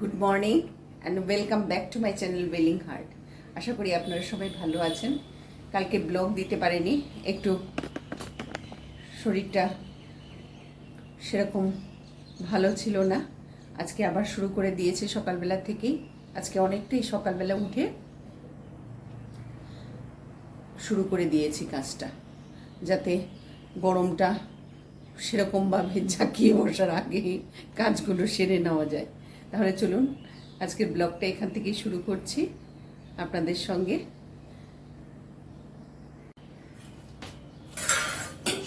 Good morning and welcome back to my channel Welling Heart আশা করি আপনারা সবাই ভালো আছেন। কালকে ব্লগ দিতে পারেনি, একটু শরীরটা সেরকম ভালো ছিল না। আজকে আবার শুরু করে দিয়েছে সকালবেলা থেকেই। আজকে অনেকটাই সকালবেলা উঠে শুরু করে দিয়েছি কাজটা, যাতে গরমটা সেরকমভাবে ঝাঁকিয়ে বসার আগে কাজগুলো সেরে নেওয়া যায়। তাহলে চলুন আজকের ব্লগটা এখান থেকেই শুরু করছি আপনাদের সঙ্গে।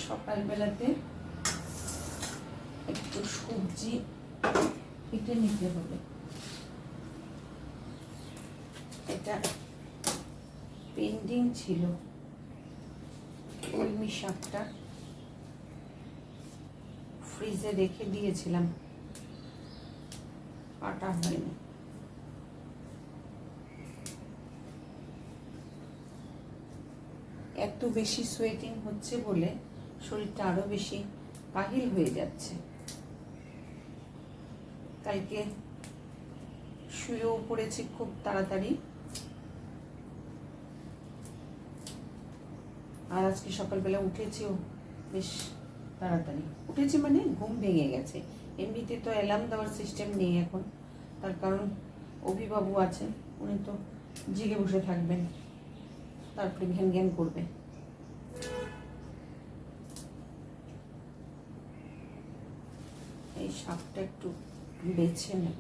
সকালবেলাতে একটু সবজি কেটে নিতে হবে। এটা পেন্ডিং ছিল। কলমি শাকটা ফ্রিজে রেখে দিয়েছিলাম। কাটা হয়নি এত বেশি সোয়েটিং হচ্ছে বলে শরীরটা আরও বেশি কাহিল হয়ে যাচ্ছে। কালকে শুয়েও পড়েছি খুব তাড়াতাড়ি। আর আজকে সকালবেলা উঠেছিও বেশ তাড়াতাড়ি। উঠেছি মানে ঘুম ভেঙে গেছে। এমনিতে তো অ্যালার্ম দেওয়ার সিস্টেম নেই এখন। তার কারণ অভিবাবু আছেন, উনি তো জেগে বসে থাকবেন। তারপরে ঘ্যান ঘ্যান করবে। এই সাপটা একটু বেছে নেব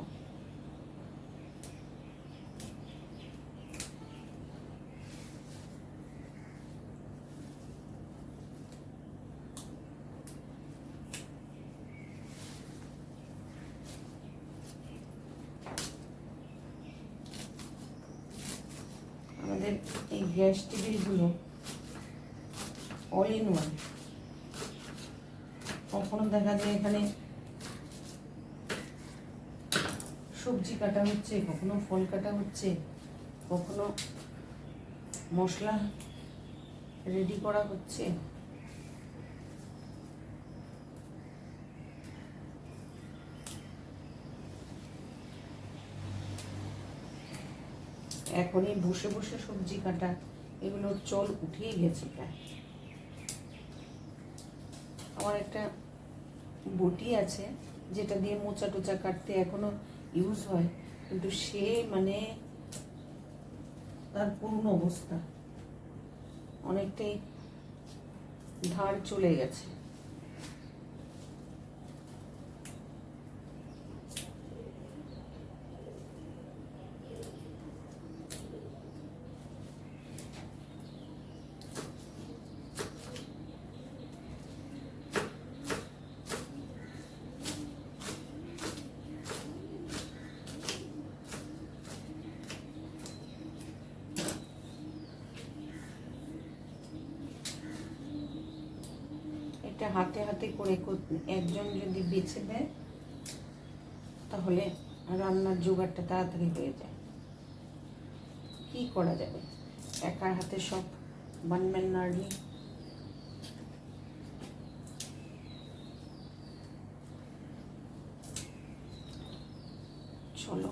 আমাদের এই গ্যাস টেবিলগুলো অল ইন ওয়ান কখনো দেখা যায় এখানে সবজি কাটা হচ্ছে, কখনো ফল কাটা হচ্ছে, কখনো মশলা রেডি করা হচ্ছে। এখনই বসে বসে সবজি কাটা এগুলোর চল উঠেই গেছে প্রায়। আমার একটা বটি আছে, যেটা দিয়ে মোচা টোচা কাটতে এখনও ইউজ হয়। কিন্তু সে মানে তার পূর্ণ অবস্থা। অনেকটাই ধার চলে গেছে। এটা হাতে হাতে করে একজন যদি বেছে দেয় তাহলে রান্নার জোগাড়টা তাড়াতাড়ি হয়ে যায়। কি করা যাবে? একার হাতে সব বানম্যান নাড়ি চলো।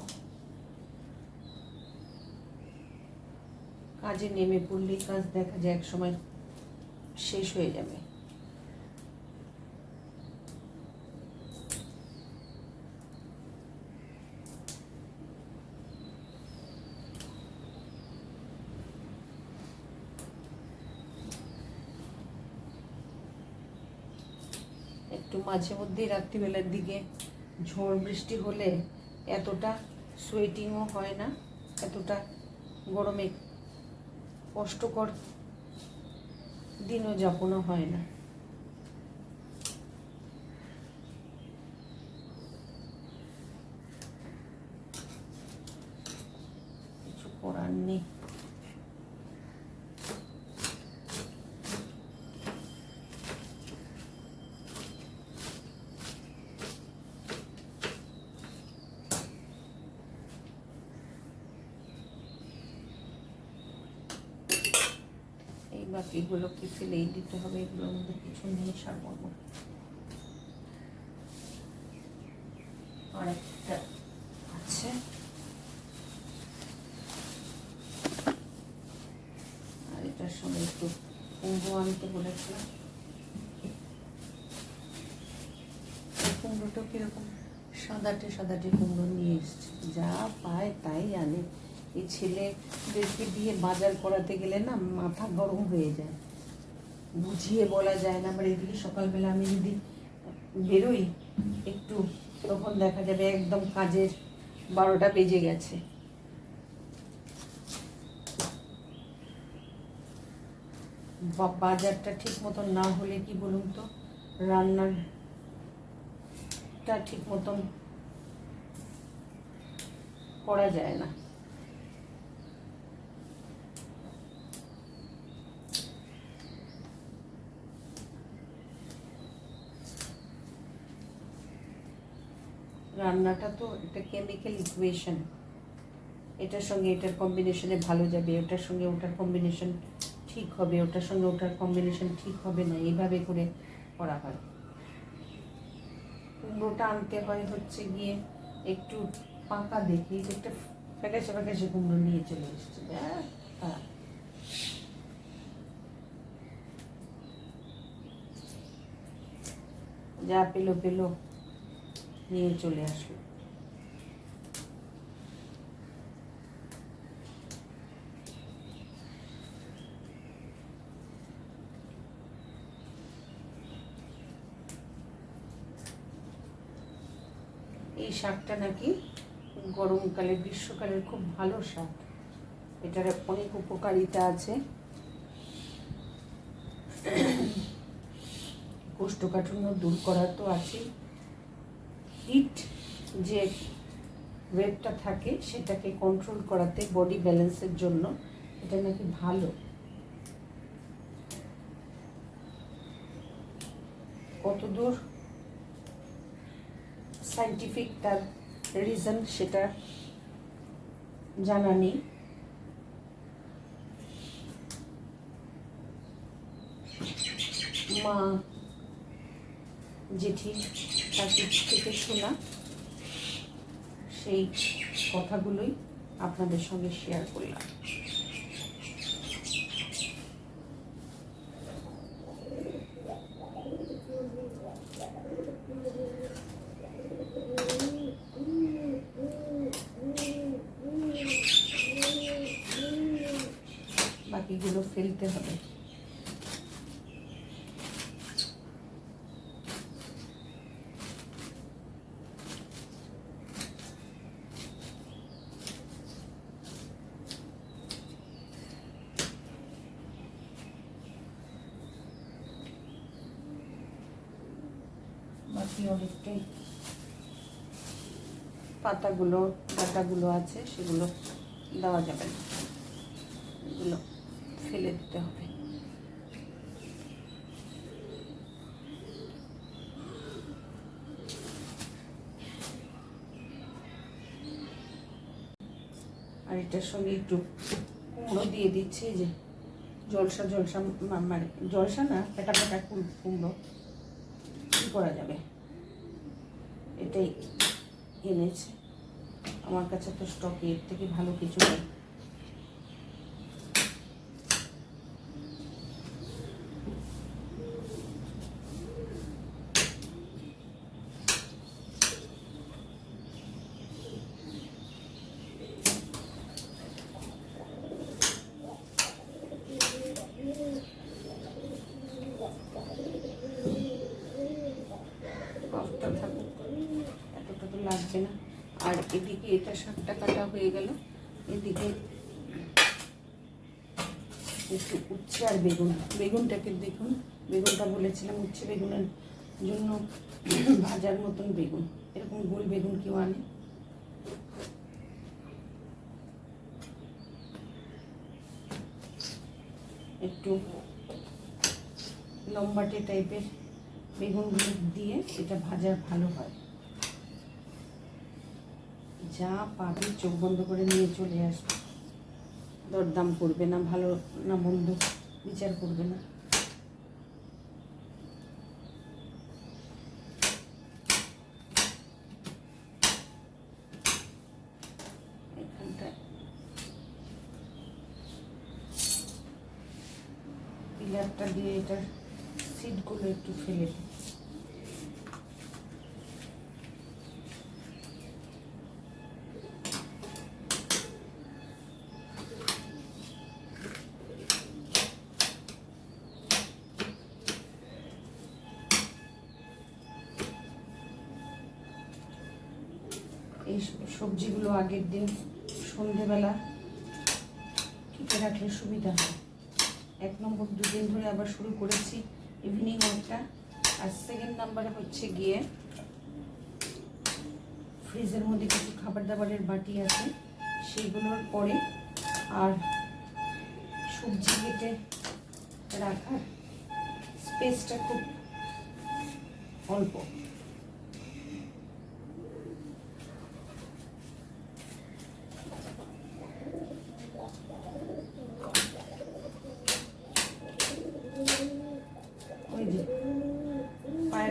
কাজে নেমে পড়লেই কাজ দেখা যায় এক সময় শেষ হয়ে যাবে একটু মাঝে মধ্যেই রাত্রিবেলার দিকে ঝড় বৃষ্টি হলে এতটা সোয়েটিংও হয় না, এতটা গরমে কষ্টকর দিনও যাপনও হয় না। কিছু করার নেই। এগুলোকে ফেলেই দিতে হবে এগুলোর মধ্যে কিছু নিয়ে সার করব। আর এটার সঙ্গে একটু কুমড়ো আনতে বলেছিলাম। কুমড়োটা কীরকম? সাদাটে সাদাটে কুমড়ো নিয়ে এসছে। যা পায় তাই আনে। এই ছেলেদেরকে দিয়ে বাজার করাতে গেলে না মাথা গরম হয়ে যায়। বুঝিয়ে বলা যায় না। আবার এদিকে সকালবেলা আমি যদি বেরোই, একটু তখন দেখা যাবে একদম কাজের বারোটা বেজে গেছে। বাজারটা ঠিক মতন না হলে কি বলুন তো? রান্নাটা ঠিক মতন করা যায় না। রান্নাটা তো একটা কেমিক্যাল ইকুয়েশন এটার সঙ্গে এটার কম্বিনেশনে ভালো যাবে, ওটার সঙ্গে ওটার কম্বিনেশন ঠিক হবে, ওটার সঙ্গে ওটার কম্বিনেশন ঠিক হবে না, এইভাবে করে করা হয়। কুমড়োটা আনতে হয় হচ্ছে গিয়ে একটু পাকা দেখি একটা ফ্যাকাশে ফ্যাকাশে কুমড়ো নিয়ে চলে এসছে হ্যাঁ যা পেল পেল। নিয়ে চলে আসলো। এই শাকটা নাকি গরমকালে গ্রীষ্মকালের খুব ভালো শাক। এটার অনেক উপকারিতা আছে। কোষ্ঠকাঠিন্য দূর করার তো আছে হিট যে ওয়েটটা থাকে সেটাকে কন্ট্রোল করাতে বডি ব্যালেন্সের জন্য এটা নাকি ভালো। কতদূর সাইন্টিফিক তার রিজন সেটা জানা নেই। মা, জেঠি তার কাছ থেকে শোনা সেই কথাগুলোই আপনাদের সঙ্গে শেয়ার করলাম। বাকিগুলো ফেলতে হবে। বাকি অনেকটাই। পাতাগুলো, ডাটাগুলো আছে, সেগুলো দেওয়া যাবে না। এগুলো ফেলে দিতে হবে। আর এটার সঙ্গে একটু কুমড়ো দিয়ে দিচ্ছি যে জলসা জলসা মানে জলসা না পেটা পেটা কুমড়ো, কী করা যাবে? এটাই এনেছে। আমার কাছে তো স্টকে এর থেকে ভালো কিছু নেই কফটা থাকুক এতটা তো লাগবে না আর এদিকে এটা শাকটা কাটা হয়ে গেল। এদিকে একটু উচ্ছে আর বেগুন। বেগুনটাকে দেখুন, বেগুনটা বলেছিলাম উচ্ছে বেগুনের জন্য ভাজার মতন বেগুন। এরকম গোল বেগুন কেউ আনে। একটু লম্বাটে টাইপের বেগুনগুলো দিয়ে এটা ভাজা ভালো হয়। যা পাবে, চোখ বন্ধ করে নিয়ে চলে আসবে দরদাম করবে না, ভালো না বন্ধ বিচার করবে না। ল্যাপটা দিয়ে এটার সিটগুলো একটু ফেলে দিই সবজিগুলো আগের দিন সন্ধেবেলা কেটে রাখলে সুবিধা হয়। এক নম্বর দুদিন ধরে আবার শুরু করেছি ইভিনিং ওয়াকটা আর সেকেন্ড নাম্বারে হচ্ছে গিয়ে ফ্রিজের মধ্যে কিছু খাবার দাবারের বাটি আছে সেইগুলোর পরে আর সবজি কেটে রাখার স্পেসটা খুব অল্প ওই যে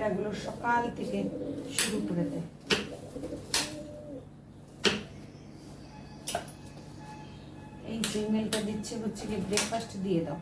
পায়রাগুলো সকাল থেকে শুরু করে দেয় এই ফিমেলটা দিচ্ছে হচ্ছে কি ব্রেকফাস্ট দিয়ে দাও।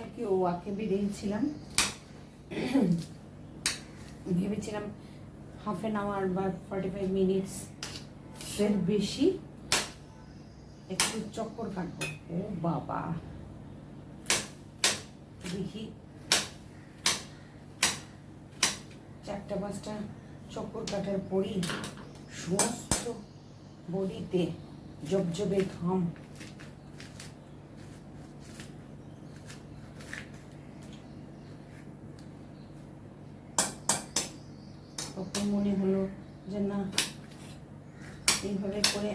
কালকে ও আঁকে বেরিয়েছিলাম ভেবেছিলাম হাফ এন আওয়ার বা ফর্টি ফাইভ মিনিটস এর বেশি একটু চক্কর কাটবো। ও বাবা। দেখি। চারটা পাঁচটা চক্কর কাটার পরই সমস্ত বডিতে জবজবে ঘাম। তখন মনে হলো যে না, এইভাবে করে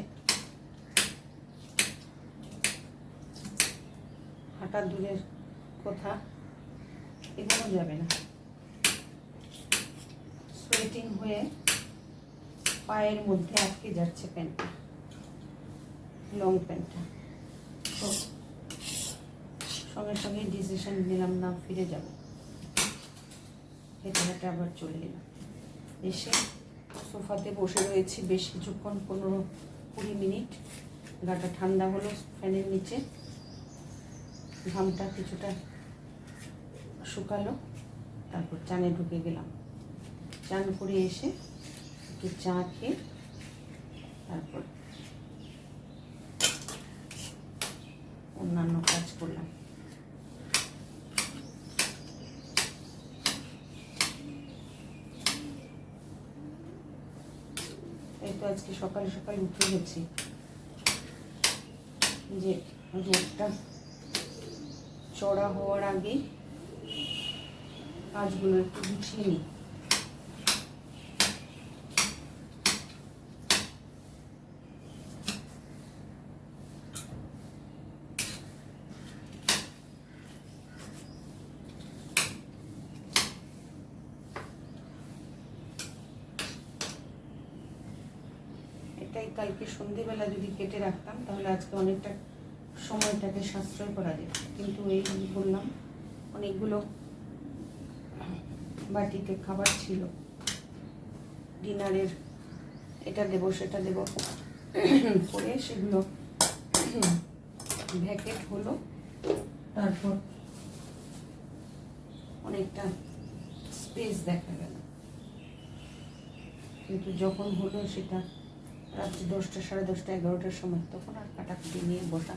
হাঁটা দূরের কথা এগোনো যাবে না। সোয়েটিং হয়ে পায়ের মধ্যে আটকে যাচ্ছে প্যান্টটা লং প্যান্টটা তো সঙ্গে সঙ্গে ডিসিশন নিলাম না, ফিরে যাব। হেঁটে হেঁটে আবার চলে এলাম। এসে সোফাতে বসে রয়েছি বেশ কিছুক্ষণ, পনেরো কুড়ি মিনিট। গাটা ঠান্ডা হলো ফ্যানের নিচে। ঘামটা কিছুটা শুকালো। তারপর চানে ঢুকে গেলাম। চান করে এসে একটু চা খেয়ে তারপর অন্যান্য কাজ করলাম এই তো আজকে সকালে সকালে উঠে গেছি। যে রোদটা চড়া হওয়ার আগে কাজগুলো একটু গুছিয়ে নিই এটাই কালকে সন্ধেবেলা যদি কেটে রাখতাম, তাহলে আজকে অনেকটা সময়টাকে সাশ্রয় করা যেত। কিন্তু এই বললাম, অনেকগুলো বাটিতে খাবার ছিল। ডিনারের এটা দেব, সেটা দেব করে সেগুলো ভ্যাকেট হলো। তারপর অনেকটা স্পেস দেখা গেল। কিন্তু যখন হলো সেটা রাত্রি দশটা, সাড়ে দশটা, এগারোটার সময় তখন আর কাটাকুটি নিয়ে বসা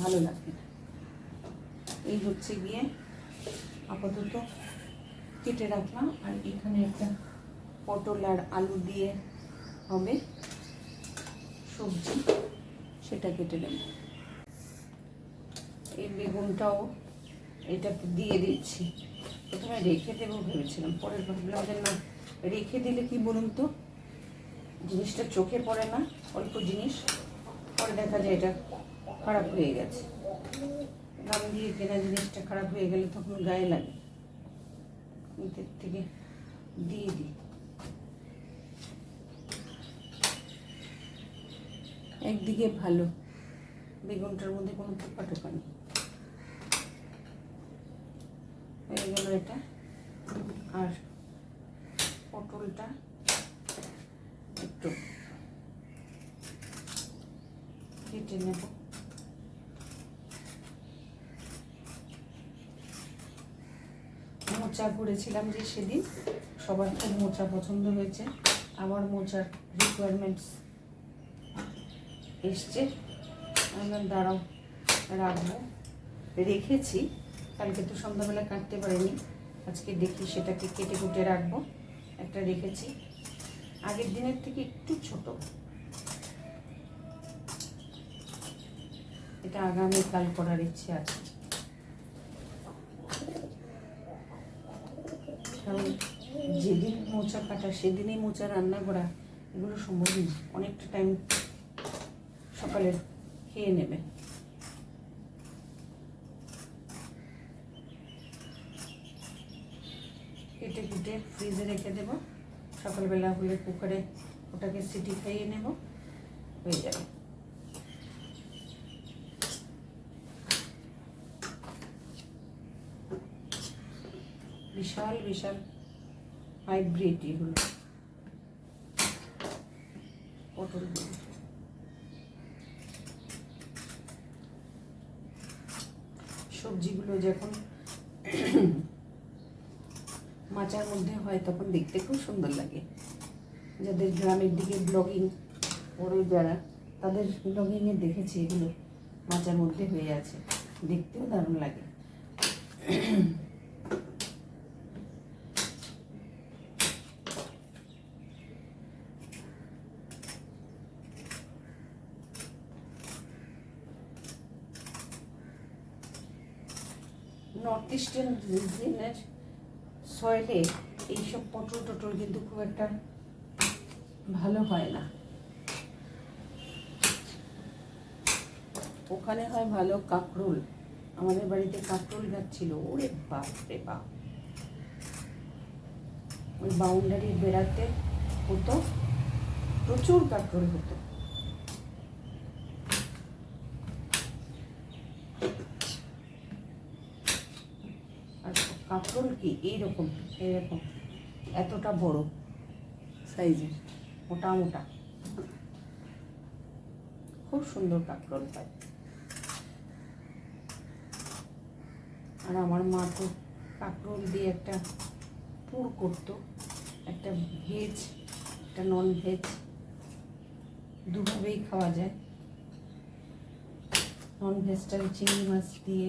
ভালো লাগে না। এই হচ্ছে গিয়ে আপাতত কেটে রাখলাম আর এখানে একটা পটল আর আলু দিয়ে হবে সবজি, সেটা কেটে নেব। এই বেগুনটাও এটাতে দিয়ে দিচ্ছি। প্রথমে রেখে দেবো ভেবেছিলাম পরে ভাবলাম যে না রেখে দিলে কি বলুন তো? জিনিসটা চোখে পড়ে না, অল্প জিনিস, পরে দেখা যায় এটা খারাপ হয়ে গেছে। দাম দিয়ে কেনা জিনিসটা খারাপ হয়ে গেলে তখন গায়ে লাগে। এদের থেকে দিয়ে দিই। একদিকে ভালো, বেগুনটার মধ্যে কোনো পোকা টোকা নেই। হয়ে গেল এটা। আর পটলটা একটু কেটে মোচা করেছিলাম যে সেদিন। সবার খুব মোচা পছন্দ হয়েছে। আমার মোচার রিকোয়ারমেন্টস এসছে। আমি দাঁড়াও, রাখব। রেখেছি। কালকে তো সন্ধ্যাবেলা কাটতে পারিনি। আজকে দেখি সেটাকে কেটে কুটে রাখব। একটা রেখেছি। আগের দিনের থেকে একটু ছোট। এটা আগামী কাল করার ইচ্ছে আছে। কারণ যেদিন মোচা কাটা, সেদিনই মোচা রান্না করা, এগুলো সম্ভব না অনেকটা টাইম সকালে খেয়ে নেবে। কেটে কুটে ফ্রিজে রেখে দেবো। সকালবেলা হলে কুকারে ওটাকে সিটি খাইয়ে নেব। হয়ে যাবে। বিশাল বিশাল হাইব্রিড এগুলো। পটলগুলো সবজিগুলো যখন মাচার মধ্যে হয় তখন দেখতে খুব সুন্দর লাগে। যাদের গ্রামের দিকে ব্লগিং করে যারা, তাদের ব্লগিংয়ে দেখেছি এগুলো মাচার মধ্যে হয়ে আছে। দেখতেও দারুণ লাগে। এইসব পটল টটল কিন্তু খুব একটা ভালো হয় না। ওখানে হয় ভালো কাঁকরোল। আমাদের বাড়িতে কাঁকরোল গাছ ছিল। ওরে বাপ রে বাপ। ওই বাউন্ডারির বেড়াতে হতো, প্রচুর কাঁকরোল হতো আর কাঁকরোল কি? এইরকম এইরকম। এতটা বড় সাইজের, মোটা মোটা। খুব সুন্দর কাঁকরোল পায় আর আমার মা তো কাঁকরোল দিয়ে একটা পুর করতো, একটা ভেজ, একটা নন ভেজ দুভাবেই খাওয়া যায়। নন ভেজটা চিংড়ি মাছ দিয়ে,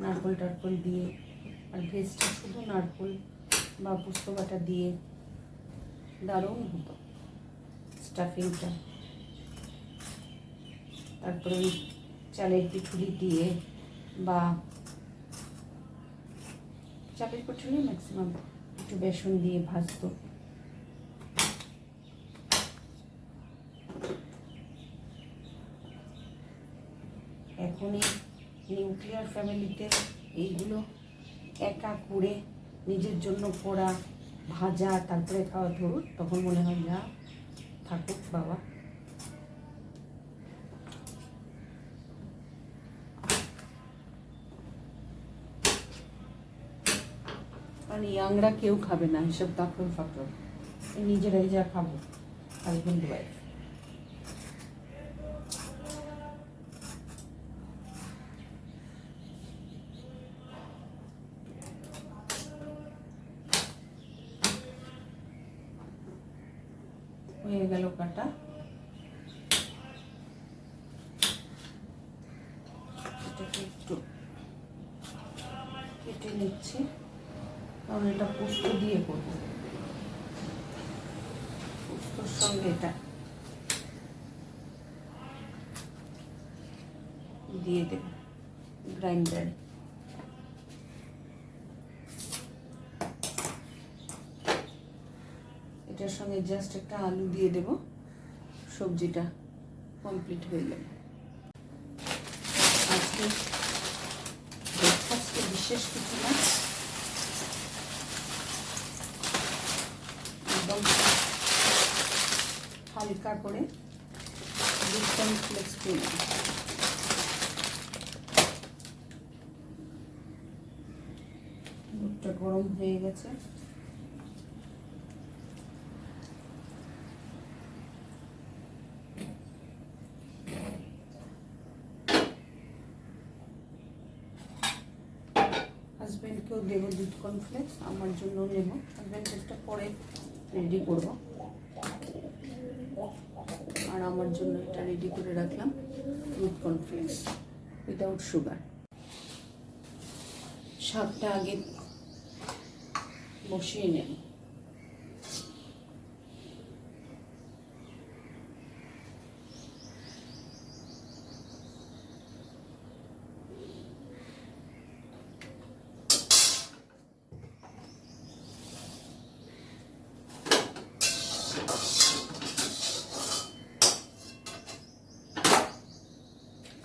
নারকোল টারকোল দিয়ে। আর ভেজটা শুধু নারকোল বা পোস্ত বাটা দিয়ে দারুণ হতো স্টাফিংটা। তারপরে ওই চালের পিঠুলি দিয়ে বা চালের পিঠুলি ম্যাক্সিমাম একটু বেসন দিয়ে ভাজতো। এখনই নিউক্লিয়ার ফ্যামিলিতে এইগুলো একা করে নিজের জন্য করা ভাজা, তারপরে খাওয়া ধরুন, তখন মনে হয় যা থাকুক বাবা। কারণ ইয়াংরা কেউ খাবে না এসব কাঁকড় ফাকড় এই নিজেরাই যা খাব হাজবেন্ড ওয়াইফ হয়ে গেল কাটা এটাকে একটু কেটে নিচ্ছি কারণ এটা পোস্ত দিয়ে করব পোস্তর সঙ্গে এটা দিয়ে দেব গ্রাইন্ডারে এটার সঙ্গে জাস্ট একটা আলু দিয়ে দেব। সবজিটা কমপ্লিট হয়ে যাবে আজকে ব্রেকফাস্টে বিশেষ কিছু না। একদম হালকা করে কর্নফ্লেক্স খেয়ে দুধটা গরম হয়ে গেছে। দেবো দুধ কর্নফ্লেক্স আমার জন্য নেব। একটা পরে রেডি করব। আর আমার জন্য এটা রেডি করে রাখলাম দুধ কর্নফ্লেক্স উইদাউট সুগার সাতটা আগে বসিয়ে নেব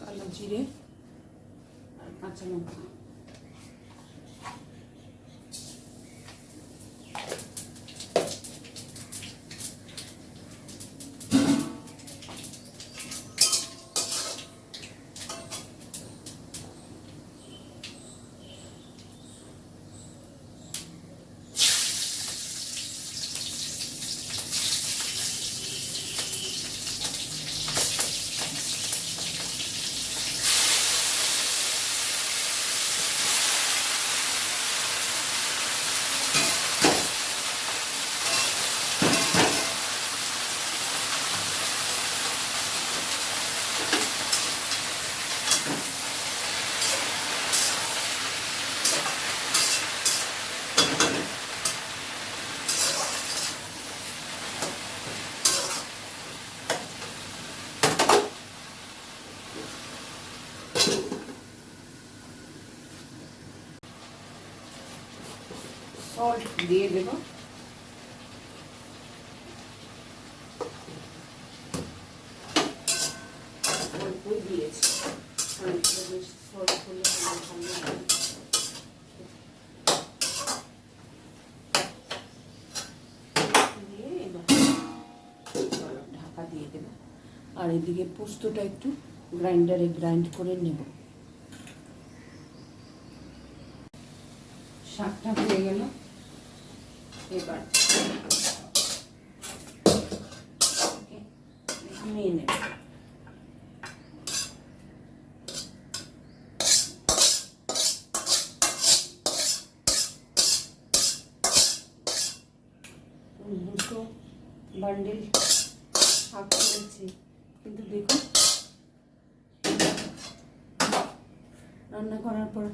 কালো জিরে আর কাঁচা লঙ্কা সল্ট দিয়ে দেব। ঢাকা দিয়ে দেব। আর এদিকে পোস্তটা একটু গ্রাইন্ডারে গ্রাইন্ড করে নেব। শাকটা হয়ে গেল। এবার নিয়ে দুটো বান্ডিল শাক করেছি কিন্তু দেখো রান্না করার পর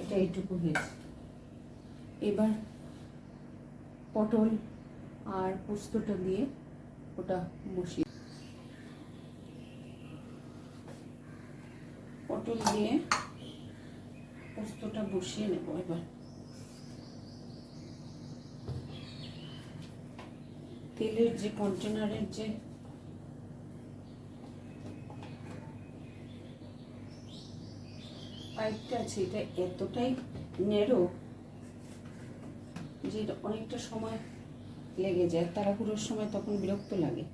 এটা এইটুকু হয়েছে। এবার পটল আর পোস্তটা দিয়ে ওটা বসিয়ে পটল দিয়ে পোস্তটা বসিয়ে নেব এবার। তেলের যে কন্টেনারের যে পাইপটা আছে, এটা এতটাই নেরো যে অনেকটা সময় লেগে যায় তাড়াহুড়োর সময় তখন বিরক্ত লাগে।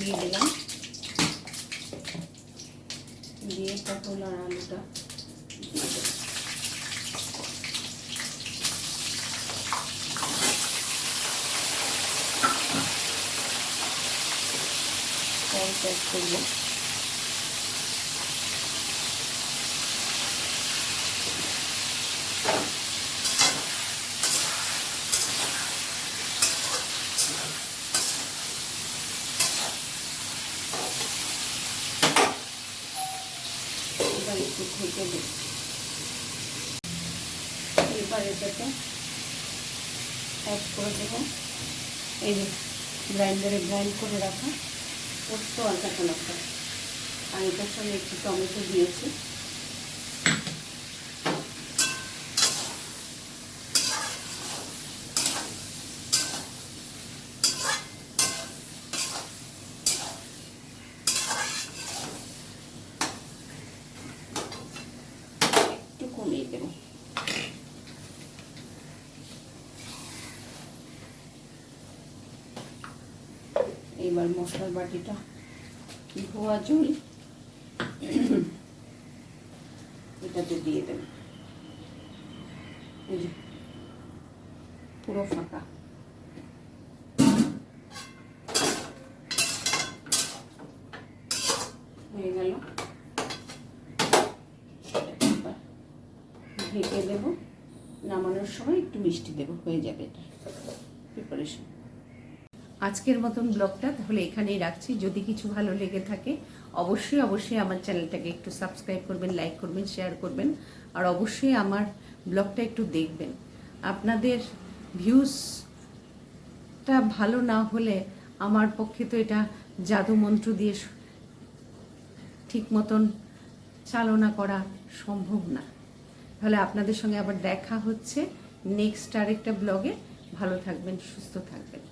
দিয়ে দিলাম। দিয়ে পটল আর আলুটা করব একটু দিই এবার এটাকে অ্যাড করে দেবো। এই যে গ্রাইন্ডারে গ্রাইন্ড করে রাখা, পোস্ত আর কাঁচা লঙ্কা আর এটার সঙ্গে একটু টমেটো দিয়েছি একটু কমিয়ে দেবো এবার মশলার বাটিটা ধোয়া জল। এটাতে দিয়ে দেব। পুরো ফাঁকা। হয়ে গেল। ঢেকে দেব। নামানোর সময় একটু মিষ্টি দেব, হয়ে যাবে এটা। প্রিপারেশন আজকের মতন ব্লগটা তাহলে এখানেই রাখছি। যদি কিছু ভালো লেগে থাকে, অবশ্যই অবশ্যই আমার চ্যানেলটাকে একটু সাবস্ক্রাইব করবেন লাইক করবেন শেয়ার করবেন, আর অবশ্যই আমার ব্লগটা একটু দেখবেন। আপনাদের ভিউজটা ভালো না হলে আমার পক্ষে তো এটা জাদু মন্ত্র দিয়ে ঠিক মতন চালনা করা সম্ভব না। তাহলে আপনাদের সঙ্গে আবার দেখা হচ্ছে নেক্সট আরেকটা ব্লগে ভালো থাকবেন, সুস্থ থাকবেন।